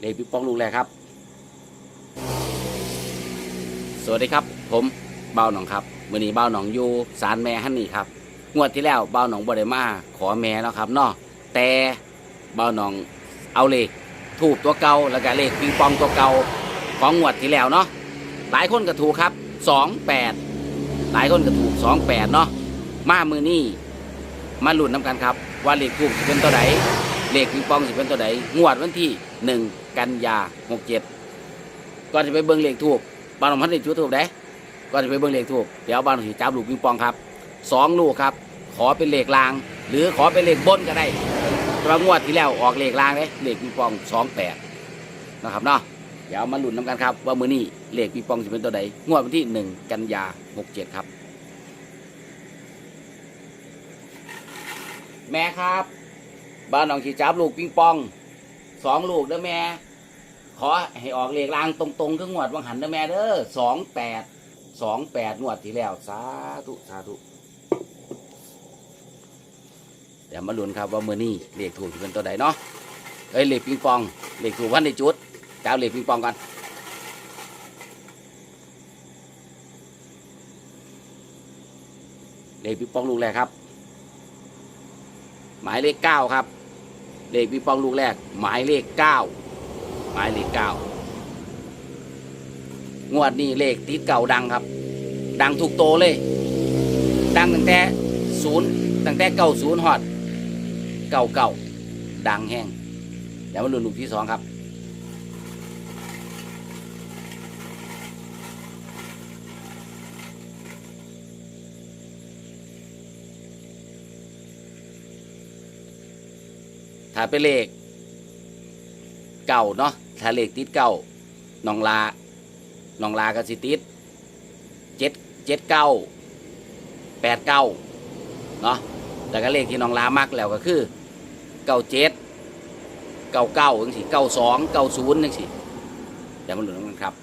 เลขพี่ป้องลูกแรกครับ สวัสดีครับ ผมเบ้าหนองครับมื่อนี้เบ้าหนองอยู่สารแม่ฮันนี่ครับงวดที่แล้วเบ้าหนองบไดมาขอแม่แล้วครับเนาะแต่เบ้าหนองเอาเลขถูกตัวเก่าแล้วก็เลขปิงปองตัวเก่าของงวดที่แล้วเนาะหลายคนก็ถูกครับสองแปดหลายคนก็ถูกสองแปดเนาะมามือนี้มาหลุ้นน้ำกันครับ ว่าเลขถูกจะเป็นตัวไหนเลขปิงปองจะเป็นตัวไหนงวดวันที่หนึ่ง กันยาหกเจ็ดก่อนจะไปเบิ่งเลขถูกบ้านของพันธุ์จุดถูกได้ก็จะไปเบิ่งเลขถูกเดี๋ยวบ้านของสีจับลูกปิงปองครับสองลูกครับ ขอเป็นเลขลาง หรือขอเป็นเลขบนก็ได้แต่ว่างวดที่แล้วออกเลขลางเลยเลขปิงปองสองแปดนะครับเนาะเดี๋ยวมาลุ้นน้ำกันครับ ว่ามือนี้เลขปิงปองจะเป็นตัวใดงวดวันที่หนึ่งกันยาหกเจ็ดครับ แม่ครับ บ้านหนองขีจับลูกปิงปองสองลูกเด้อแม่ ขอให้ออกเลขรางตรงๆก็งวดวังหันเด้อแม่เด้อสองแปดสองแปดงวดที่แล้ว สาธุสาธุเดี๋ยวมาลุ้นครับว่ามือนี้เลขถูกเป็นตัวใดเนาะเอ้ยเลขปิงปองเลขถูกวันในจุดจ้าเลขปิงปองกันเลขปิงปองลูกแรกครับ หมายเลขเก้าครับ เลขปิงปองลูกแรก หมายเลขเก้า หมายเลขเก้างวดนี้เลขติดเก่าดังครับ ดังถูกโตเลย ดังตั้งแต่ศูนย์ตั้งแต่เก้าศูนย์ฮอดเก่าเก่าดังแห้งเดี๋ยวมาลุ้นลูกที่สองครับถ้าเป็นเลข เก่าเนาะถ้าเลขติดเก่าน้องลาน้องลาก็สิติดเจ็ดเจ็ดเก้าแปดเก้าเนาะแต่ก็เลขที่น้องลามักแล้วก็คือเก้าเจ็ดเก้าเก้าจังสิเก้าสองเก้าศูนย์จังสิเดี๋ยวมาลุ้นกันครับ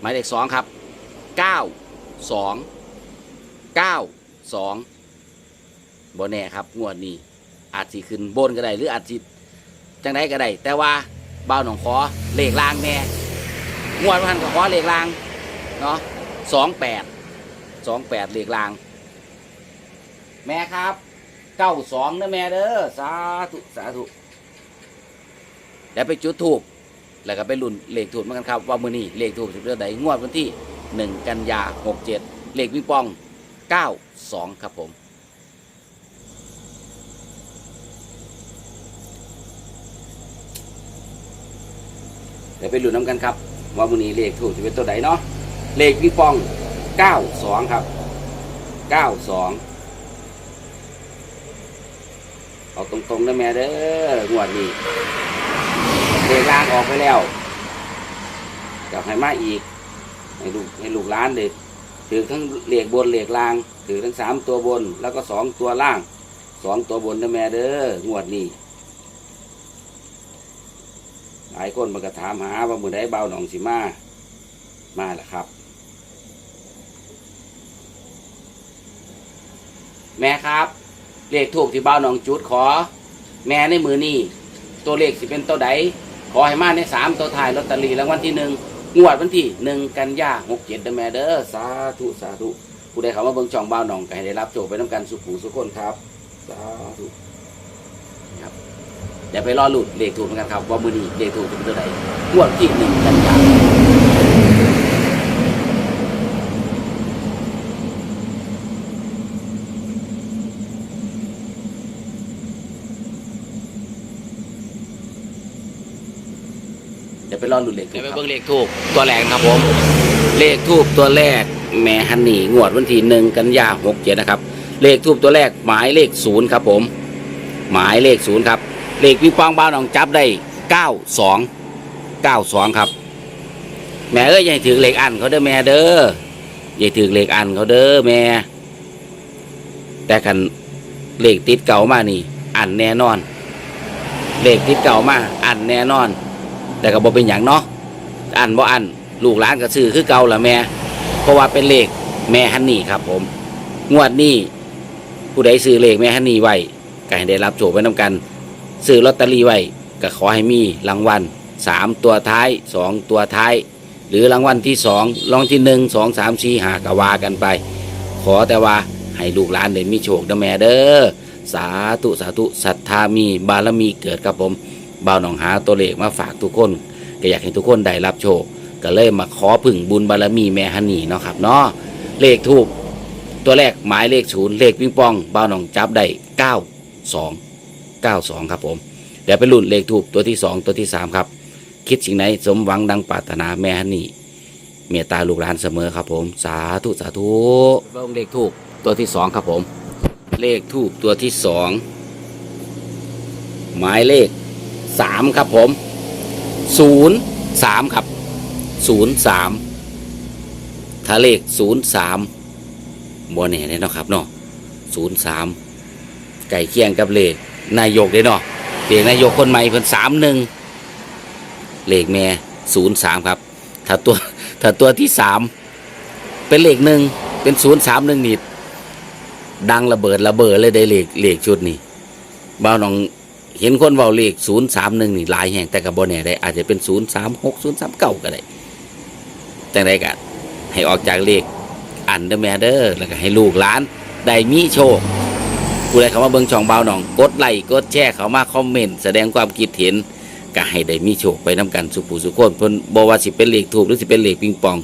หมายเลขสองครับเก้าสองเก้า สองบนแน่ครับงวดนี้อาจสิขึ้นบนก็ได้หรืออาจสิจังไดก็ได้แต่ว่าเบ้าหนองขอเลขลางแน่งวดพันก็ขอเลขลางเนาะสองแปดสองแปดเลขลาง แม่ครับเก้าสองนะแม่เด้อสาธุสาธุเดี๋ยวไปจุดถูกแล้วก็ไปลุ่นเลขถูกเหมือนกันครับว่ามือนี้เลขถูกสิบเดือนใดงวดวันที่หนึ่งกันยาหกเจ็ดเลขปิงปอง 92 ครับผม เดี๋ยวไปลุ้นน้ำกันครับ ว่ามือนี้เลขถูกจะเป็นตัวไหนเนาะเลขปิงปอง 92 ครับ 92เอาตรงๆนะแม่เด้องวดนี้เลขล่างออกไปแล้วกลับให้มาอีก ให้ลูกให้ลูกร้านเลย ถือทั้งเหล็กบนเหล็กล่าง ถือทั้งสามตัวบน แล้วก็สองตัวล่างสองตัวบนนะแม่เด้องวดนี้หลายคนมันก็ถามหาว่ามือไดเบาหนองสิมามาแล้วครับ แม่ครับเลขถูกที่เบาหนองจุดขอ แม่ในมือนี่ตัวเลขสิเป็นตัวใดขอให้มาในสามตัวถ่ายลอตเตอรี่รางวัลที่หนึ่ง งวดวันที่หนึ่งกันยาหกเจ็ดเดอแมเดอร์สาธุสาธุผู้ใดเขามาเบิ่งช่องบ้าวหนองก็ให้ได้รับโจทย์ไปน้ำกันสุขูสุขคนครับ สาธุครับเดี๋ยวไปรอหลุดเลขถูกเหมือนกันครับว่ามือนี้เลขถูกจะเป็นตัวไหนงวดที่หนึ่งกันยา ยวไปรอหลุดเลขถูกเดี๋ยวไปครับ เบิ่งเลขถูกตัวแรกครับผม เลขทูบตัวแรกแม่ฮันนี่งวดวันที่หนึ่งกันยาหกเจ็ดนะครับ เลขทูบตัวแรกหมายเลขศูนย์ครับผม หมายเลขศูนย์ครับ เลขปิงปองบ้านหนองจับได้เก้าสองเก้าสองครับ แม่เอ้ยอย่าให้ถือเลขอันเขาเด้อแม่เด้ออย่าถือเลขอันเขาเด้อแม่ แต่กันเลขติดเก่ามานี่ อันแน่นอน เลขติดเก่ามาอันแน่นอน แต่ก็บ่เป็นอย่างเนาะอันบ่อันลูกหลานก็ซื้อคือเก่าละแม่เพราะว่าเป็นเลขแม่ฮันนี่ครับ ผม งวดนี้ผู้ใดซื้อเลขแม่ฮันนี่ไว้ก็ให้ได้รับโชคไปนํกัน ซื้อลอตเตอรี่ไว้ก็ขอให้มีรางวัลสามตัวท้ายสองตัวท้าย หรือรางวัลที่สองรางที่หนึ่งสองสามสี่หากวากันไป ขอแต่ว่าให้ลูกหลานได้มีโชคนะแม่เด้อสาธุสาธุศรัทธามีบารมีเกิดครับผม บ่าวหนองหาตัวเลขมาฝากทุกคนก็อยากให้ทุกคนได้รับโชคก็เลยมาขอพึ่งบุญบารมีแม่ฮันนี่เนาะครับเนาะเลขทูบตัวแรกหมายเลขศูนย์เลขปิงปองบ่าวหนองจับได้เก้าสองเก้าสองครับผมเดี๋ยวไปลุ้นเลขทูบตัวที่สองตัวที่สามครับ คิดสิ่งไหนสมหวังดังปรารถนาแม่ฮันนี่เมตตาลูกหลานเสมอครับผม สาธุสาธุเบิ่งเลขทูบตัวที่สองครับผม เลขทูบตัวที่สองหมายเลข สามครับผมศูนย์สามครับศูนย์สามถ้าเลขศูนย์สามบนแน่เลยเนาะครับเนาะศูนย์สามไก่เคียงกับเลขนายกเลยเนาะเลขนายกคนใหม่เพิ่นสามหนึ่งเลขแม่ศูนย์สามครับ ถ้าตัวถ้าตัวที่สามเป็นเลขหนึ่งเป็นศูนย์สามหนึ่งนี่ดังระเบิดระเบิดเลยได้เลขเลขชุดนี้บ้าน้อง เห็นคนเบาเลขศูนย์สามหนึ่งนี่หลายแห่งแต่กับบนเนี่ยได้อาจจะเป็นศูนย์สามหกศูนย์สามเก้าก็ได้แต่ใดกันให้ออกจากเลขอันเดอร์แมเดอร์แล้วก็ให้ลูกหลานได้มีโชคผู้ใดเข้ามาเบิ่งช่องเบาหนอง กดไลค์กดแชร์เข้ามาคอมเมนต์แสดงความคิดเห็นก็ให้ได้มีโชคไปนํกันสุผู้สุขคนเพิ่นบ่ว่าสิเป็นเลขถูกหรือสิเป็นเลขปิงปอง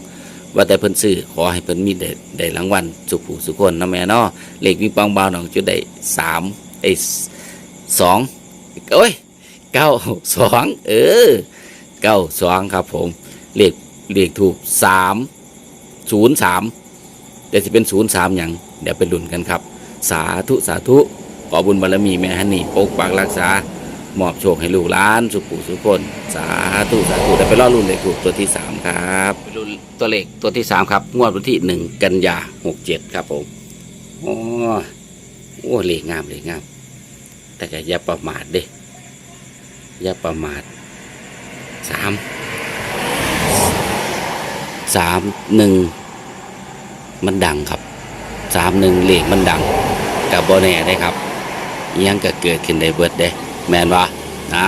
ว่าแต่เพิ่นซื้อขอให้เพิ่นมีได้ได้รางวัลสุผู้สุขคนนะแม่เนาะเลขปิงปองเบาหนองจุดได้สามไอ้สอง โอ้ยเก้าสองเออเก้าสองครับผมเลขเลขถูกสามศูนย์สามแต่สิเป็นศูนย์สามอย่างเดี๋ยวไปลุ้นกันครับ สาธุสาธุขอบุญบารมีแม่ฮันนี่ปกปักรักษา มอบโชคให้ลูกหลานสุขุสุขคน สาธุสาธุแต่ไปรอรุ่นเลขถูกตัวที่สามครับไปรุ่นตัวเลขตัวที่สามครับ งวดวันที่หนึ่งกันยาหกเจ็ดครับผมโอ้โอ้เลขงามเลขงาม แต่ก็อย่าประมาทเด้อย่าประมาทสามสามหนึ่งมันดังครับสามหนึ่งเลขมันดังกับบแน่ได้ครับยังก็เกิดขึ้นได้เบิดเด้แมนวะนะ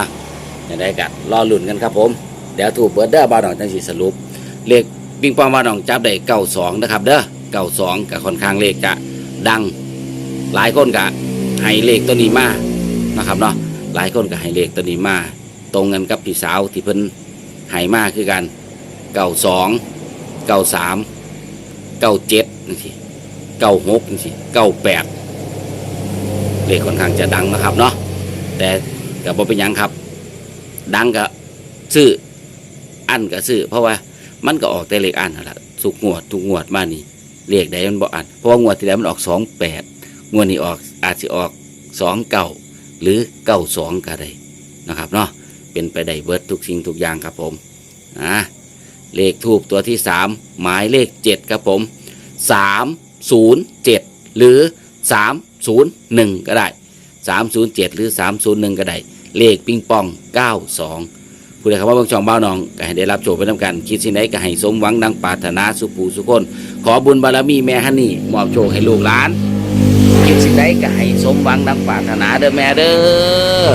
อย่าได้กัดรอหลุนกันครับผม เดี๋ยวถูกเบิดเด้อบาวหนองจังสีสรุป เลขปิงปองบาวหนองจับได้เก้าสองนะครับ เด้อเก้าสองกับค่อนข้างเลขจะดังหลายคนกะให้เลขตัวนี้มา นะครับเนาะหลายคนก็ให้เลขตัวนี้มา ตรงกันกับพี่สาวที่เพิ่นให้มาคือกันเก้าสองเก้าสามเก้าเจ็ดนี่สิเก้าหกจังซี่เก้าแปดเลขค่อนข้างจะดังนะครับเนาะแต่กับ่เป็นยังครับ ดังก็ซื้ออันก็ซื้อเพราะว่ามันก็ออกแต่เลขอันนั่นแหละทุกงวดทุกงวดมานี่เลขใดมันบ่อันเพราะว่างวดที่แล้วมันออกสองแปดงวดนี้ออกอาจจะออกสองเก้า หรือเก้าสองก็ได้นะครับเนาะเป็นไปได้เบิร์ดทุกสิ่งทุกอย่างครับผมนะเลขทูบตัวที่สามหมายเลขเจ็ดครับผมสามศูนย์เจ็ดหรือสามศูนย์หนึ่งก็ได้สามศูนย์เจ็ดหรือสามศูนย์หนึ่งก็ได้ เลขปิงปองเก้าสองผู้ใดคำว่าบางช่องเบ้าน้อง ก็ให้ได้รับโจทย์ไปทำกันคิดสิ่งใดก็ให้สมหวังดังปรารถนาสุภูสุคน ขอบุญบารมีแม่ฮันนี่มอบโชคให้ลูกหลาน ใดก็ให้สมหวังดังปรารถนาเด้อแม่เด้อ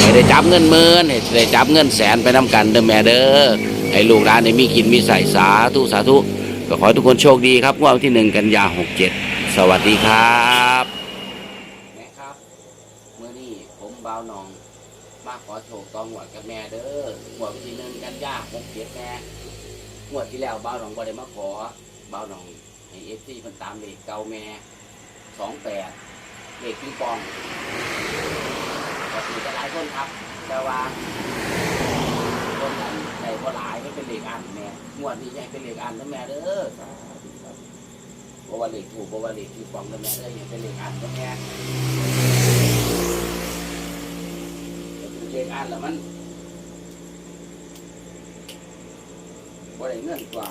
ให้ได้จับเงินหมื่นให้ได้จับเงินแสนไปนำกันเด้อแม่เด้อให้ลูกหลานได้มีกินมีใส่สาธุสาธุก็ขอให้ทุกคนโชคดีครับงวดวันที่หนึ่งกันยาหกเจ็ดสวัสดีครับแม่ครับเมื่อนี้ผมบ่าวนอง มาขอโชคต่องหวดกับแม่เด้องวดวันที่หนึ่งกันยาหกเจ็ดแม่งวดที่แล้วบ่าวนองบ่ได้มาขอบ่าวนองให้เอฟซีมันตามเลขเก่าแม่สองแปด เลขปิงปองก็ถือจะหลายคนครับ แต่ว่าคนนั้นในบ่หลายไม่เป็นเลขอันแม่งวดนี้ยังเป็นเลขอันนะแม่เด้อสาธุสาธุบ่ว่าเลขถูกบ่ว่าเลขที่ฟองนะแม่เด้อยังเป็นเลขอันนะแม่ก็คือเลขอันแล้วมันบ่ได้เงินกว่า